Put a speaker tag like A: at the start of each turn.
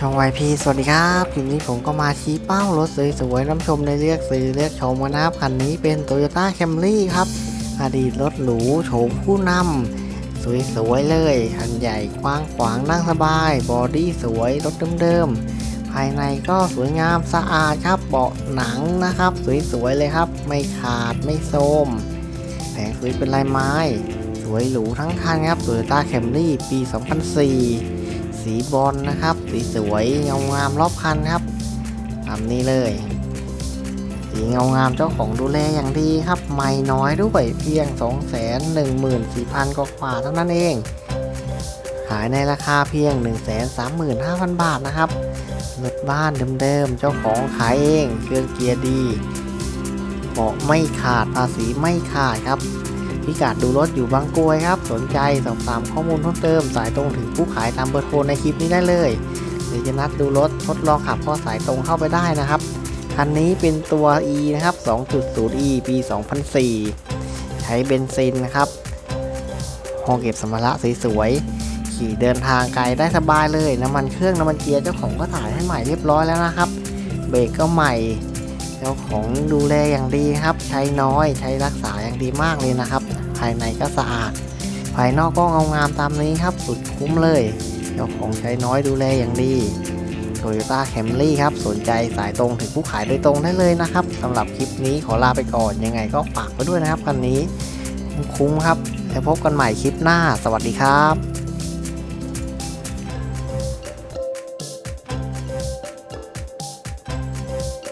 A: ช่องวายพีสวัสดีครับคลิปนี้ผมก็มาชี้เป้ารถสวยๆน้ำชมในเลือกซื้อเลือกชมกันนะครับคันนี้เป็น Toyota Camry ครับ อดีตรถหรูโฉมผู้นำสวยๆเลย คันใหญ่กว้างขวางนั่งสบาย บอดี้สวย รถเดิมๆ ภายในก็สวยงามสะอาดครับเบาะหนังนะครับ สวยๆเลยครับ ไม่ขาดไม่โทมแผงสวยเป็นลายไม้ สวยหรูทั้งคันครับ Toyota Camry ปี 2004 สีบอลนะครับ สีสวยเงางามรอบคันครับตามนี้เลย สีเงางามเจ้าของดูแลอย่างดีครับ ไม่น้อยด้วยเพียง 2 1 4 0 0 0กว่าเท่านั้นเอง ขายในราคาเพียง 135,000 บาทนะครับรถบ้านเดิมๆเจ้าของขายเอง เครื่องเกียร์ดีเบาะไม่ขาดภาษีไม่ขาดครับ พิกัดดูรถอยู่บางกรวยครับ สนใจสอบถามข้อมูลเพิ่มเติม สายตรงถึงผู้ขายตามเบอร์โทรในคลิปนี้ได้เลย หรือจะนัดดูรถทดลองขับก็สายตรงเข้าไปได้นะครับ คันนี้เป็นตัว E นะครับ 2.0E ปี 2004 ใช้เบนซินนะครับห้องเก็บสัมภาระสวยๆ ขี่เดินทางไกลได้สบายเลย น้ำมันเครื่องน้ำมันเกียร์เจ้าของก็ถ่ายให้ใหม่เรียบร้อยแล้วนะครับ เบรกก็ใหม่เจ้าของดูแลอย่างดีครับ ใช้น้อยใช้รักษาอย่างดีมากเลยนะครับายในก็สะอาด ภายนอกก็เงางามตามนี้ครับสุดคุ้มเลยเจ้าของใช้น้อยดูแลอย่างดี Toyota Camry ครับ สนใจสายตรงถึงผู้ขายโดยตรงได้เลยนะครับสำหรับคลิปนี้ขอลาไปก่อนยังไงก็ฝากไว้ด้วยนะครับคันนี้ คุ้มครับแล้วพบกันใหม่คลิปหน้า สวัสดีครับ